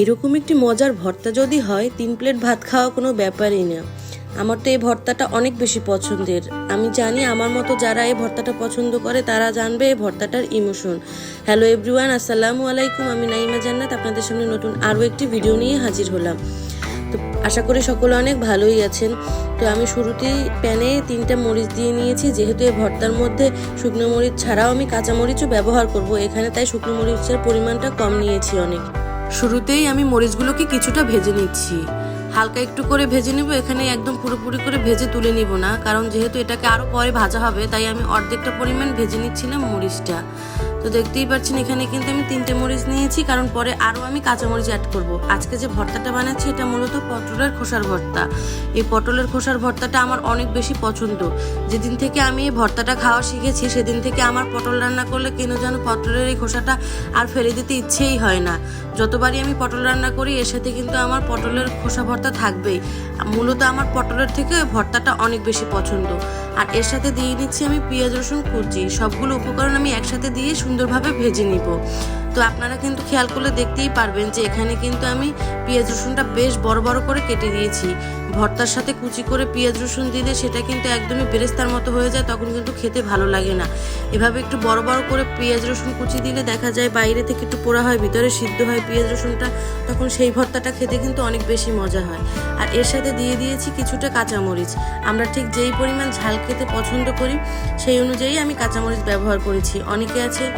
এরকম একটি মজার ভর্তা যদি হয়, তিন প্লেট ভাত খাওয়া কোনো ব্যাপারই না। আমার তো এই ভর্তাটা অনেক বেশি পছন্দের। আমি জানি আমার মতো যারা এই ভর্তাটা পছন্দ করে, তারা জানবে এই ভর্তাটার ইমোশন। হ্যালো এভরিওয়ান, আসসালামু আলাইকুম। আমি নাইমা জান্নাত, আপনাদের সামনে নতুন আরও একটি ভিডিও নিয়ে হাজির হলাম। তো আশা করি সকলে অনেক ভালোই আছেন। তো আমি শুরুতেই প্যানে তিনটা মরিচ দিয়ে নিয়েছি। যেহেতু এই ভর্তার মধ্যে শুকনো মরিচ ছাড়াও আমি কাঁচা মরিচও ব্যবহার করব, এখানে তাই শুকনো মরিচের পরিমাণটা কম নিয়েছি অনেক। শুরুতেই আমি মরিচগুলোকে কিছুটা ভেজে নিচ্ছি। হালকা একটু করে ভেজে নেব এখানে একদম পুরোপুরি করে ভেজে তুলে নিব না, কারণ যেহেতু এটাকে আরও পরে ভাজা হবে, তাই আমি অর্ধেকটা পরিমাণ ভেজে নিচ্ছিলাম মরিচটা। তো দেখতেই পাচ্ছেন, এখানে কিন্তু আমি তিনটে মরিচ নিয়েছি, কারণ পরে আরও আমি কাঁচা মরিচ অ্যাড করব। আজকে যে ভর্তাটা বানাচ্ছি, এটা মূলত পটলের খোসার ভর্তা। এই পটলের খোসার ভর্তাটা আমার অনেক বেশি পছন্দ। যেদিন থেকে আমি এই ভর্তাটা খাওয়া শিখেছি, সেদিন থেকে আমার পটল রান্না করলে কেন যেন পটলের এই খোসাটা আর ফেলে দিতে ইচ্ছেই হয় না। যতবারই আমি পটল রান্না করি, এর সাথে কিন্তু আমার পটলের খোসা ভর্তা থাকবেই। মূলত আমার পটলের থেকে ভর্তাটা অনেক বেশি পছন্দ। আর এর সাথে দিয়ে নিচ্ছি আমি পেঁয়াজ, রসুন, কুচি। সবগুলো উপকরণ আমি একসাথে দিয়ে সুন্দরভাবে ভেজে নিব। তো আপনারা কিন্তু খেয়াল করলে দেখতেই পারবেন যে এখানে কিন্তু আমি পেঁয়াজ রসুনটা বেশ বড় বড় করে কেটে দিয়েছি। ভর্তার সাথে কুচি করে পেঁয়াজ রসুন দিলে সেটা কিন্তু একদমই বেরেস্তার মতো হয়ে যায়, তখন কিন্তু খেতে ভালো লাগে না। এভাবে একটু বড় বড় করে পেঁয়াজ রসুন কুচি দিলে দেখা যায় বাইরে থেকে একটু পোড়া হয়, ভিতরে সিদ্ধ হয় পেঁয়াজ রসুনটা, তখন সেই ভর্তাটা খেতে কিন্তু অনেক বেশি মজা হয়। আর এর সাথে দিয়ে দিয়েছি কিছুটা কাঁচামরিচ। আমরা ঠিক যেই পরিমাণ ঝাল খেতে পছন্দ করি, সেই অনুযায়ী আমি কাঁচামরিচ ব্যবহার করেছি। অনেকে আছে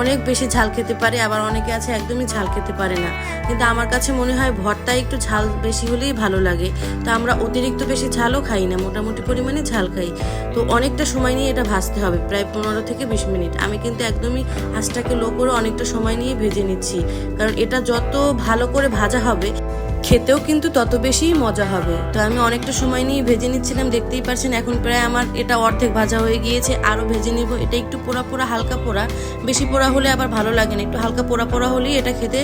অনেক বেশি ঝাল খেতে পারে, আবার অনেকে আছে একদমই ঝাল খেতে পারে না। কিন্তু আমার কাছে মনে হয় ভর্তায় একটু ঝাল বেশি হলেই ভালো লাগে। তো আমরা অতিরিক্ত বেশি ঝালও খাই না, মোটামুটি পরিমাণে ঝাল খাই। তো অনেকটা সময় নিয়ে এটা ভাজতে হবে, প্রায় পনেরো থেকে বিশ মিনিট। আমি কিন্তু একদমই আঁচটাকে লো করে অনেকটা সময় নিয়ে ভেজে নিচ্ছি। কারণ এটা যত ভালো করে ভাজা হবে, খেতেও কিন্তু তত বেশি মজা হবে। তো আমি অনেকটা সময় নিয়ে ভেজে নিচ্ছিলাম, দেখতেই পারছেন এখন প্রায় আমার এটা অর্ধেক ভাজা হয়ে গিয়েছে, আরও ভেজে নিব। এটা একটু পোড়া পোড়া, হালকা পোড়া, বেশি পোড়া হলে আবার ভালো লাগে না। একটু হালকা পোড়া পোড়া হলেই এটা খেতে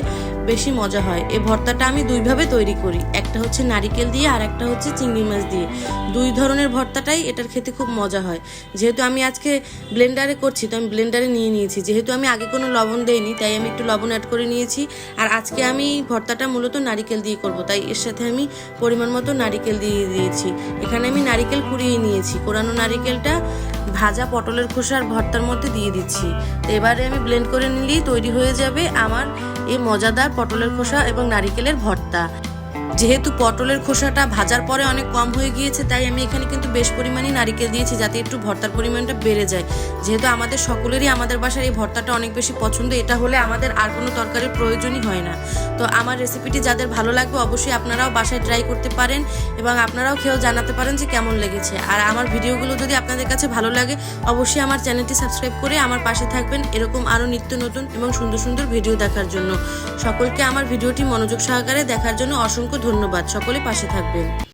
বেশি মজা হয়। এই ভর্তাটা আমি দুইভাবে তৈরি করি। একটা হচ্ছে নারিকেল দিয়ে আর একটা হচ্ছে চিংড়ি মাছ দিয়ে। দুই ধরনের ভর্তাটাই এটার খেতে খুব মজা হয়। যেহেতু আমি আজকে ব্লেন্ডারে করছি, তো আমি ব্লেন্ডারে নিয়ে নিয়েছি। যেহেতু আমি আগে কোনো লবণ দেইনি, তাই আমি একটু লবণ অ্যাড করে নিয়েছি। আর আজকে আমি ভর্তাটা মূলত নারিকেল দিয়ে করব। তাই এর সাথে আমি পরিমাণ মতো নারিকেল দিয়ে দিয়েছি। এখানে আমি নারিকেল কুড়িয়ে নিয়েছি। কোরানো নারিকেলটা ভাজা পটলের খোসার ভর্তার মধ্যে দিয়ে দিচ্ছি। তো এবারে আমি ব্লেন্ড করে নিলেই তৈরি হয়ে যাবে আমার এই মজাদার পটলের খোসা এবং নারিকেলের ভর্তা। যেহেতু পটলের খোসাটা ভাজার পরে অনেক কম হয়ে গিয়েছে, তাই আমি এখানে কিন্তু বেশ পরিমাণে নারিকেল দিয়েছি যাতে একটু ভর্তার পরিমাণটা বেড়ে যায়। যেহেতু আমাদের সকলেরই আমাদের বাসার এই ভর্তাটা অনেক বেশি পছন্দ, এটা হলে আমাদের আর কোনো তরকারির প্রয়োজনই হয় না। তো আমার রেসিপিটি যাদের ভালো লাগবে অবশ্যই আপনারাও বাসায় ট্রাই করতে পারেন এবং আপনারাও খেয়েও জানাতে পারেন যে কেমন লেগেছে। আর আমার ভিডিওগুলো যদি আপনাদের কাছে ভালো লাগে, অবশ্যই আমার চ্যানেলটি সাবস্ক্রাইব করে আমার পাশে থাকবেন এরকম আরও নিত্য নতুন এবং সুন্দর সুন্দর ভিডিও দেখার জন্য। সকলকে আমার ভিডিওটি মনোযোগ সহকারে দেখার জন্য অসংখ্য ধন্যবাদ। সকলে পাশে থাকবেন।